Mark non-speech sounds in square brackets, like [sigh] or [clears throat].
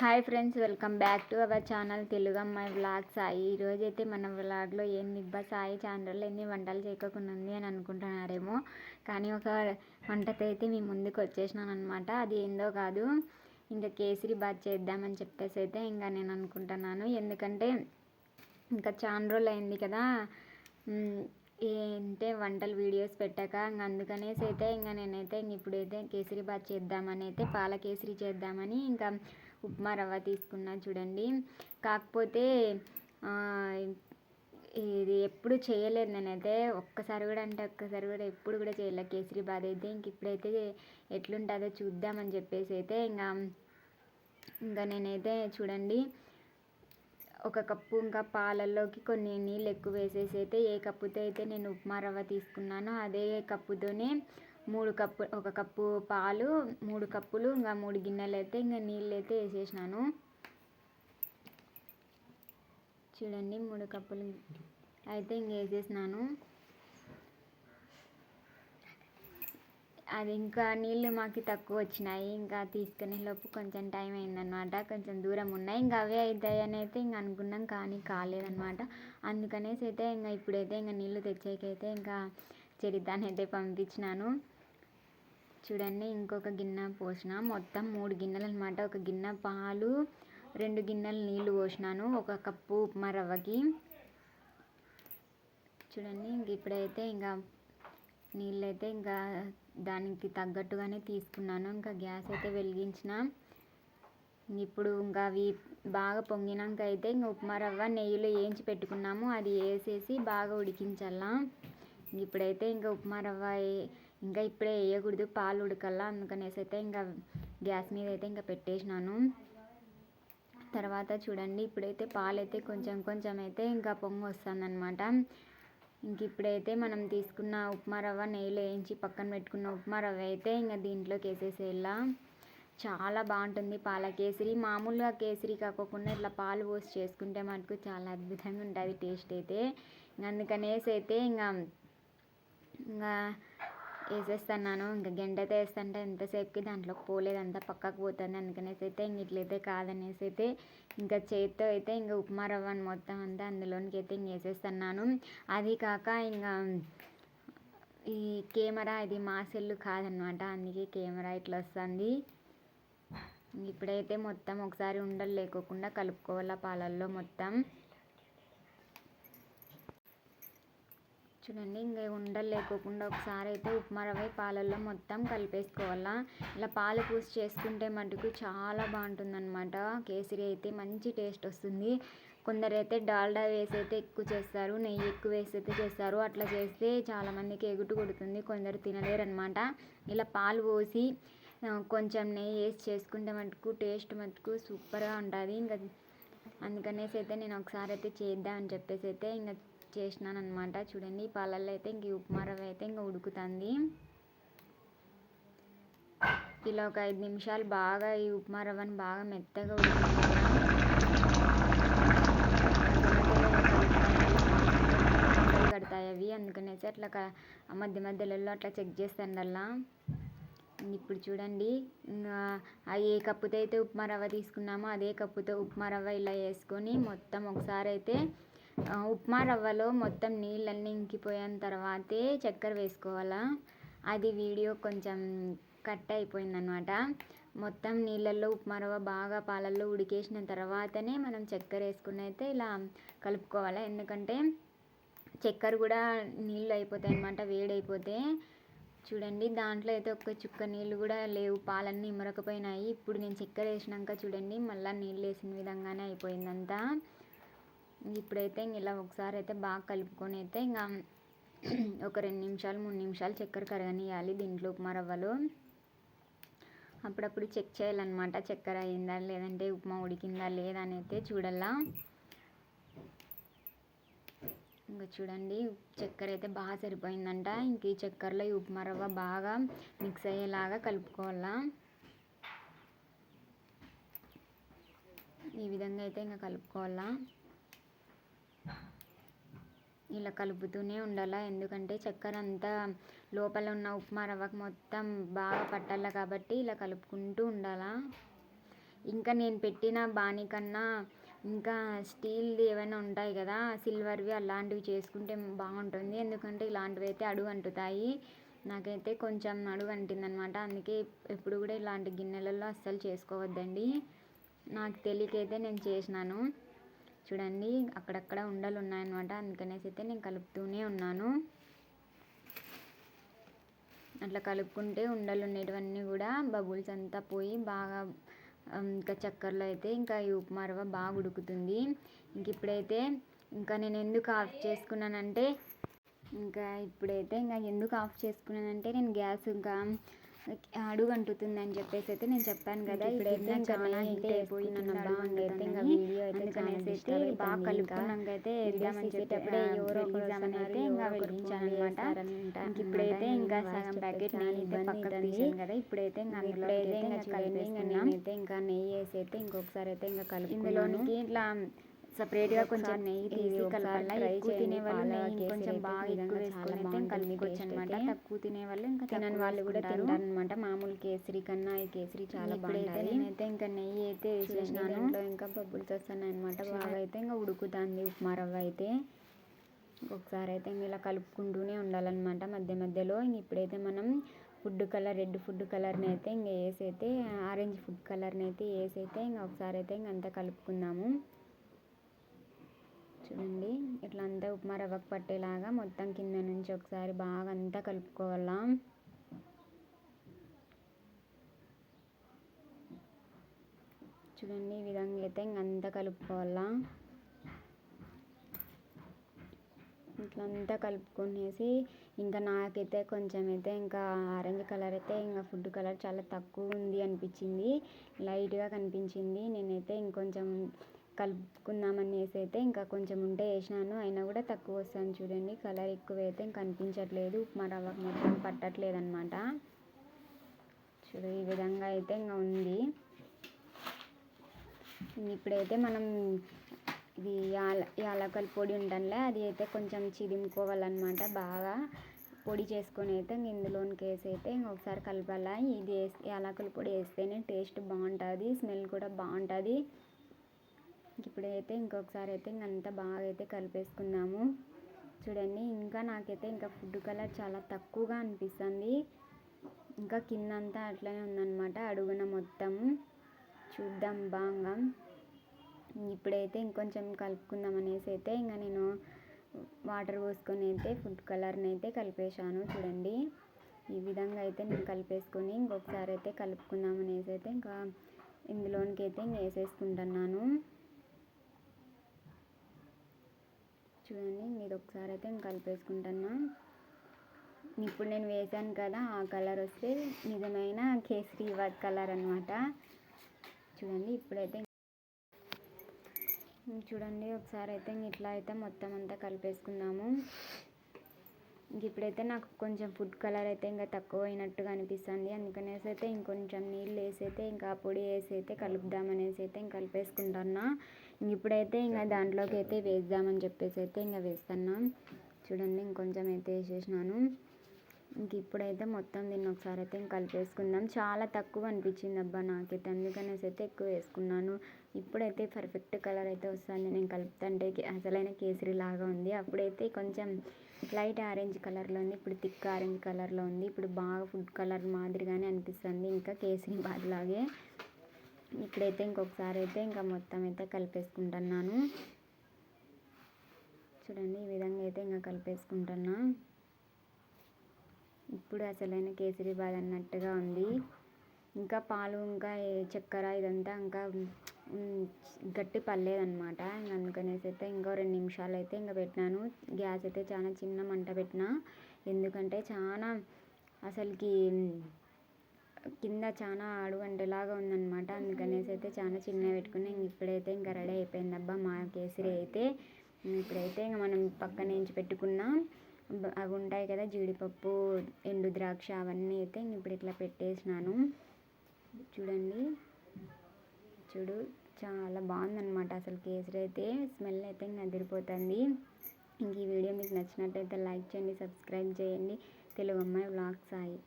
Hi friends welcome back to our channel Telugu అమ్మాయి vlog Sai ఈరోజైతే మన వ్లాగ్లో ఏం నిబ్బ సాయి ఛానల్లో ఎన్ని వంటలు చేయకుండా ఉంది అని అనుకుంటున్నారేమో. కానీ ఒక వంటతో అయితే మీ ముందుకు వచ్చేసినాను అనమాట అది ఏందో కాదు. ఇంకా కేసరి బాత్ చేద్దామని చెప్పేసి అయితే ఇంకా నేను అనుకుంటున్నాను. ఎందుకంటే ఇంకా చాలా రోజులు అయింది కదా. ఏంటే వంటలు వీడియోస్ పెట్టాక ఇంక అందుకనేసి అయితే ఇంకా నేనైతే ఇంక ఇప్పుడైతే కేసరి బాత్ చేద్దామని అయితే పాల కేసరి చేద్దామని ఇంకా ఉప్మా రవ్వ తీసుకున్నా చూడండి. కాకపోతే ఇది ఎప్పుడు చేయలేదు నేనైతే. ఒక్కసారి కూడా అంటే ఒక్కసారి కూడా ఎప్పుడు కూడా చేయలేదు కేసరి అయితే ఇంక ఇప్పుడైతే ఎట్లుంటుందో చూద్దామని చెప్పేసి అయితే ఇంకా ఇంకా నేనైతే చూడండి. ఒక కప్పు ఇంకా పాలల్లోకి కొన్ని నీళ్ళు ఎక్కువ వేసేసి అయితే ఏ కప్పుతో అయితే నేను ఉప్మా రవ్వ తీసుకున్నానో అదే కప్పుతోనే మూడు కప్పు ఒక కప్పు పాలు మూడు కప్పులు ఇంకా మూడు గిన్నెలు అయితే ఇంకా నీళ్ళు అయితే వేసేసినాను. చూడండి మూడు కప్పులు అయితే ఇంక వేసేసినాను. అది ఇంకా నీళ్ళు మాకు తక్కువ వచ్చినాయి ఇంకా తీసుకునే లోపు కొంచెం టైం అయిందనమాట కొంచెం దూరం ఉన్నాయి ఇంకా అవే అవుతాయని అయితే ఇంక అనుకున్నాం కానీ కాలేదనమాట అందుకనేసి అయితే ఇంకా ఇప్పుడైతే ఇంకా నీళ్ళు తెచ్చేకైతే ఇంకా చరితాన్ని అయితే పంపించినాను. చూడండి ఇంకొక గిన్నె పోసిన. మొత్తం మూడు గిన్నెలు అనమాట ఒక గిన్నె పాలు రెండు గిన్నెలు నీళ్ళు పోసినాను. ఒక కప్పు ఉప్మా రవ్వకి. చూడండి ఇంక ఇప్పుడైతే ఇంకా నీళ్ళు అయితే ఇంకా దానికి తగ్గట్టుగానే తీసుకున్నాను. ఇంకా గ్యాస్ అయితే వెలిగించిన. ఇప్పుడు ఇంకా అవి బాగా పొంగినాక అయితే ఇంకా ఉప్మా రవ్వ నెయ్యిలో వేయించి పెట్టుకున్నాము. అది వేసేసి బాగా ఉడికించాలా ఇప్పుడైతే ఇంకా ఉప్మా రవ్వ ఇంకా ఇప్పుడే వేయకూడదు పాలు ఉడకల్లా. అందుకనేసి అయితే ఇంకా గ్యాస్ మీద అయితే ఇంకా పెట్టేసినాను. తర్వాత చూడండి ఇప్పుడైతే పాలైతే కొంచెం కొంచెం అయితే ఇంకా పొంగు వస్తుందన్నమాట. ఇంక ఇప్పుడైతే మనం తీసుకున్న ఉప్మా రవ్వ నెయ్యిలో వేయించి పక్కన పెట్టుకున్న ఉప్మా రవ్వ అయితే ఇంకా దీంట్లోకి వేసేసేలా చాలా బాగుంటుంది పాల కేసరి. మామూలుగా కేసరి కాకుండా ఇట్లా పాలు పోసి చేసుకుంటే మటుకు చాలా అద్భుతంగా ఉంటుంది టేస్ట్ అయితే. అందుకనేసి అయితే ఇంకా ఇంకా వేసేస్తున్నాను ఇంకా గెండైతే వేస్తుంటే ఎంతసేపుకి దాంట్లో పోలేదంతా పక్కకు పోతుంది అందుకనేసి అయితే ఇంక ఇట్లయితే కాదనేసి అయితే ఇంకా చేతితో అయితే ఇంకా ఉప్మా రవ్వను మొత్తం అంతా అందులోనికి అయితే ఇంక వేసేస్తున్నాను అది కాక ఇంకా ఈ కెమెరా ఇది మా సెల్లు కాదనమాట అందుకే కెమెరా ఇట్లా వస్తుంది. ఇప్పుడైతే మొత్తం ఒకసారి ఉండలు లేకోకుండా కలుపుకోవాలా పాలల్లో మొత్తం. చూడండి ఇంకా ఉండలు లేకోకుండా ఒకసారి అయితే ఉప్మా రవ్వ పాలల్లో మొత్తం కలిపేసుకోవాలా. ఇలా పాలు పూసి చేసుకుంటే మటుకు చాలా బాగుంటుందన్నమాట. కేసరి అయితే మంచి టేస్ట్ వస్తుంది. కొందరైతే డాల్డా వేసి అయితే ఎక్కువ చేస్తారు నెయ్యి ఎక్కువ వేసి అయితే చేస్తారు. అట్లా చేస్తే చాలామందికి ఎగుటు కొడుతుంది కొందరు తినలేరు అనమాట ఇలా పాలు పోసి కొంచెం నెయ్యి వేసి చేసుకుంటే మటుకు టేస్ట్ మటుకు సూపర్గా ఉంటుంది. ఇంకా అందుకనేసి అయితే నేను ఒకసారి అయితే చేద్దామని చెప్పేసి అయితే ఇంకా చేసినాను అనమాట చూడండి పాలల్లో అయితే ఇంక ఉప్మా రవ్వ అయితే ఇంకా ఉడుకుతుంది. ఇలా ఒక ఐదు నిమిషాలు బాగా ఈ ఉప్మా రవ్వని బాగా మెత్తగా కడతాయి అవి. అందుకనేసి అట్లా మధ్య మధ్యలో అట్లా చెక్ చేస్తాండల్లా. ఇప్పుడు చూడండి ఏ కప్పుతో అయితే ఉప్మా రవ్వ తీసుకున్నామో అదే కప్పుతో ఉప్మా రవ్వ ఇలా వేసుకొని మొత్తం ఒకసారి అయితే ఉప్మా రవ్వలో మొత్తం నీళ్ళన్నీ ఇంకిపోయిన తర్వాతే చక్కెర వేసుకోవాలా? అది వీడియో కొంచెం కట్ అయిపోయిందనమాట మొత్తం నీళ్ళల్లో ఉప్మా రవ్వ బాగా పాలల్లో ఉడికేసిన తర్వాతనే మనం చక్కెర వేసుకుని అయితే ఇలా కలుపుకోవాలి? ఎందుకంటే చక్కెర కూడా నీళ్ళు అయిపోతాయి అనమాట వేడైపోతే. చూడండి దాంట్లో అయితే ఒక్క చుక్క నీళ్ళు కూడా లేవు పాలన్నీ ఇమరకపోయినాయి. ఇప్పుడు నేను చక్కెర వేసినాక చూడండి మళ్ళీ నీళ్ళు వేసిన విధంగానే అయిపోయిందంతా. ఇప్పుడైతే ఇలా ఒకసారి అయితే బాగా కలుపుకొని అయితే ఇంకా [clears throat] ఒక రెండు నిమిషాలు మూడు నిమిషాలు చక్కెర కరగనియాలి దీంట్లో ఉప్మా రవ్వలు. అప్పుడప్పుడు చెక్ చేయాలన్నమాట చక్కెర అయిందా లేదంటే ఉప్మా ఉడికిందా లేదా అని అయితే చూడాలా. ఇంకా చూడండి చక్కెర అయితే బాగా సరిపోయిందంట. ఇంక ఈ చక్కెరలో ఈ ఉప్మా రవ్వ బాగా మిక్స్ అయ్యేలాగా కలుపుకోవాలా. ఈ విధంగా అయితే ఇంకా కలుపుకోవాలా. ఇలా కలుపుతూనే ఉండాలా? ఎందుకంటే చక్కెర అంతా లోపల ఉన్న ఉప్మా రవ్వకు మొత్తం బాగా పట్టాలి కాబట్టి ఇలా కలుపుకుంటూ ఉండాలా? ఇంకా నేను పెట్టిన బాణీ కన్నా ఇంకా స్టీల్ది ఏమైనా ఉంటాయి కదా సిల్వర్వి అలాంటివి చేసుకుంటే బాగుంటుంది. ఎందుకంటే ఇలాంటివి అయితే అడుగు అంటుతాయి. నాకైతే కొంచెం అడుగు అంటిందనమాట. అందుకే ఎప్పుడు కూడా ఇలాంటి గిన్నెలలో అస్సలు చేసుకోవద్దండి. నాకు తెలియకైతే నేను చేసినాను. చూడండి అక్కడక్కడ ఉండలు ఉన్నాయన్నమాట అందుకనేసి అయితే నేను కలుపుతూనే ఉన్నాను. అట్లా కలుపుకుంటే ఉండలు ఉండేటివన్నీ కూడా బబుల్స్ అంతా పోయి బాగా ఇంకా చక్కెరలో అయితే ఇంకా ఈ ఉప్మా రవ్వ బాగా ఉడుకుతుంది. ఇంక ఇప్పుడైతే ఇంకా నేను ఎందుకు ఆఫ్ చేసుకున్నానంటే ఇంకా ఇప్పుడైతే ఇంకా ఎందుకు ఆఫ్ చేసుకున్నానంటే నేను గ్యాస్ ఇంకా అడుగు అంటుతుందని చెప్పేసి అయితే నేను చెప్పాను కదా. ఇప్పుడైతే ఇంకా చాలా హీట్ అయిపోయింది అయితే ఇంకా వీడియో అయితే అయితే బాగా కలుపుకున్నాక అయితే వేద్దామని చెప్పేటప్పుడే ఎవరో అయితే ఇంకా వెలిగించాను అనమాట. ఇప్పుడైతే ఇంకా సగం ప్యాకెట్ నెయ్యి అయితే పక్కకు తీసాను కదా. ఇప్పుడైతే ఇంకా అయితే ఇంకా కలిపేసుకున్నాం. అయితే ఇంకా నెయ్యి వేసి అయితే ఇంకొకసారి అయితే ఇంకా కలుపు ఇందులోనికి ఇట్లా సపరేట్గా కొంచెం నెయ్యి తీసి కలపాలి? ఎక్కువ తినే వాళ్ళు నెయ్యి కొంచెం బాగా ఎక్కువ వేసుకొని అయితే కలుపుకోవచ్చు అనమాట తక్కువ తినే వాళ్ళు ఇంకా తినని వాళ్ళు కూడా తింటారు అనమాట మామూలు కేసరి కన్నా ఈ కేసరి చాలా బాగుంటుంది నేనైతే ఇంకా నెయ్యి అయితే వేసేసినాను. ఇంట్లో ఇంకా బబ్బులతో వస్తున్నాయి అనమాట బాగా అయితే ఇంకా ఉడుకుతుంది ఉప్మా రవ్వ అయితే. ఒకసారి అయితే ఇలా కలుపుకుంటూనే ఉండాలన్నమాట మధ్య మధ్యలో. ఇంక ఇప్పుడైతే మనం ఫుడ్ కలర్ రెడ్ ఫుడ్ కలర్ని అయితే ఇంకా వేసి అయితే ఆరెంజ్ ఫుడ్ కలర్ని అయితే వేసి అయితే ఇంకా ఒకసారి అయితే ఇంక అంతా కలుపుకుందాము. చూడండి. ఇట్లా అంతా ఉప్మా రవ్వకు పట్టేలాగా మొత్తం కింద నుంచి ఒకసారి బాగా అంతా కలుపుకోవాలా. చూడండి ఈ విధంగా అయితే ఇంకంతా కలుపుకోవాలా. ఇట్లా అంతా కలుపుకునేసి ఇంకా నాకైతే కొంచెం అయితే ఇంకా ఆరెంజ్ కలర్ అయితే ఇంకా ఫుడ్ కలర్ చాలా తక్కువ ఉంది అనిపించింది. లైట్గా కనిపించింది. నేనైతే ఇంకొంచెం కలుపుకుందామనేసి అయితే ఇంకా కొంచెం ఉంటే వేసినాను. అయినా కూడా తక్కువ వస్తుంది చూడండి. కలర్ ఎక్కువ అయితే ఇంకా కనిపించట్లేదు ఉప్మా రవ్వ మొత్తం పట్టట్లేదు అనమాట చూడు ఈ విధంగా అయితే ఇంకా ఉంది. ఇప్పుడైతే మనం ఇది యాల యాలకల పొడి ఉంటుందిలే అది అయితే కొంచెం చిదిముకోవాలన్నమాట బాగా. పొడి చేసుకొని అయితే ఇందులోనికి వేసి అయితే ఇంకొకసారి కలపాల. ఇది వేసి యాలకుల పొడి వేస్తేనే టేస్ట్ బాగుంటుంది స్మెల్ కూడా బాగుంటుంది. ఇప్పుడైతే ఇంకొకసారి అయితే ఇంకంతా బాగా అయితే కలిపేసుకున్నాము. చూడండి ఇంకా నాకైతే ఇంకా ఫుడ్ కలర్ చాలా తక్కువగా అనిపిస్తుంది. ఇంకా కింద అంతా అట్లనే ఉందన్నమాట అడుగున మొత్తం. చూద్దాం బాగా. ఇప్పుడైతే ఇంకొంచెం కలుపుకుందాం అనేసి అయితే ఇంకా నేను వాటర్ పోసుకొని అయితే ఫుడ్ కలర్ని అయితే కలిపేశాను చూడండి. ఈ విధంగా అయితే నేను కలిపేసుకొని ఇంకొకసారి అయితే కలుపుకుందాం అనేసి అయితే ఇంకా ఇందులోనికి అయితే ఇంకా వేసేసుకుంటున్నాను. చూడండి మీరు ఒకసారి అయితే నేను కలిపేసుకుంటున్నా ఇప్పుడు నేను వేసాను కదా ఆ కలర్ వస్తే నిజమైన కేసరి వర్క్ కలర్ అనమాట చూడండి ఇప్పుడైతే చూడండి ఒకసారి అయితే ఇట్లా అయితే మొత్తం అంతా కలిపేసుకుందాము. ఇంక ఇప్పుడైతే నాకు కొంచెం ఫుడ్ కలర్ అయితే ఇంకా తక్కువ అయినట్టుగా అనిపిస్తుంది అందుకనేసి అయితే ఇంకొంచెం నీళ్ళు వేసి అయితే ఇంకా పొడి వేసి అయితే కలుపుదామనేసి అయితే ఇంక కలిపేసుకుంటున్నా. ఇప్పుడైతే ఇంకా దాంట్లోకి అయితే వేద్దామని చెప్పేసి అయితే ఇంకా వేస్తున్నా. చూడండి ఇంకొంచెం అయితే వేసేసినాను. ఇంక ఇప్పుడైతే మొత్తం దీన్ని ఒకసారి అయితే ఇంక కలిపేసుకుందాం. చాలా తక్కువ అనిపించింది అబ్బా నాకైతే. అందుకనేసి అయితే ఎక్కువ వేసుకున్నాను. ఇప్పుడైతే పర్ఫెక్ట్ కలర్ అయితే వస్తుంది. నేను కలుపుతుంటే అసలైన కేసరి లాగా ఉంది. అప్పుడైతే కొంచెం లైట్ ఆరెంజ్ కలర్లో ఉంది. ఇప్పుడు థిక్ ఆరెంజ్ కలర్లో ఉంది. ఇప్పుడు బాగా ఫుడ్ కలర్ మాదిరిగానే అనిపిస్తుంది. ఇంకా కేసరి బాద్ లాగే ఇప్పుడైతే ఇంకొకసారి అయితే ఇంకా మొత్తం అయితే కలిపేసుకుంటున్నాను. చూడండి ఈ విధంగా అయితే ఇంకా కలిపేసుకుంటున్నా. ఇప్పుడు అసలైన కేసరి బాద్ అన్నట్టుగా ఉంది. ఇంకా పాలు ఇంకా చక్కెర ఇదంతా ఇంకా గట్టి పర్లేదన్నమాట అందుకనేసి అయితే ఇంకో రెండు నిమిషాలు అయితే ఇంకా పెట్టినాను. గ్యాస్ అయితే చాలా చిన్న మంట పెట్టిన. ఎందుకంటే చాలా అసలుకి కింద చాలా అడుగంటేలాగా ఉందన్నమాట. అందుకనేసి అయితే చాలా చిన్నగా పెట్టుకుని ఇంక ఇప్పుడైతే ఇంకా రెడీ అయిపోయింది. అబ్బా మా కేసరి అయితే ఇప్పుడైతే ఇంకా మనం పక్కన నుంచి పెట్టుకున్న అవి ఉంటాయి కదా జీడిపప్పు ఎండు ద్రాక్ష అవన్నీ అయితే ఇప్పుడు ఇట్లా పెట్టేసినాను. చూడండి. చూడు చాలా బాగుందన్నమాట అసలు కేసరి అయితే. స్మెల్ అయితే ఇంకా అదిరిపోతుంది. ఇంక ఈ వీడియో మీకు నచ్చినట్టయితే లైక్ చేయండి సబ్స్క్రైబ్ చేయండి. తెలుగు అమ్మాయి వ్లాగ్స్ సాయి.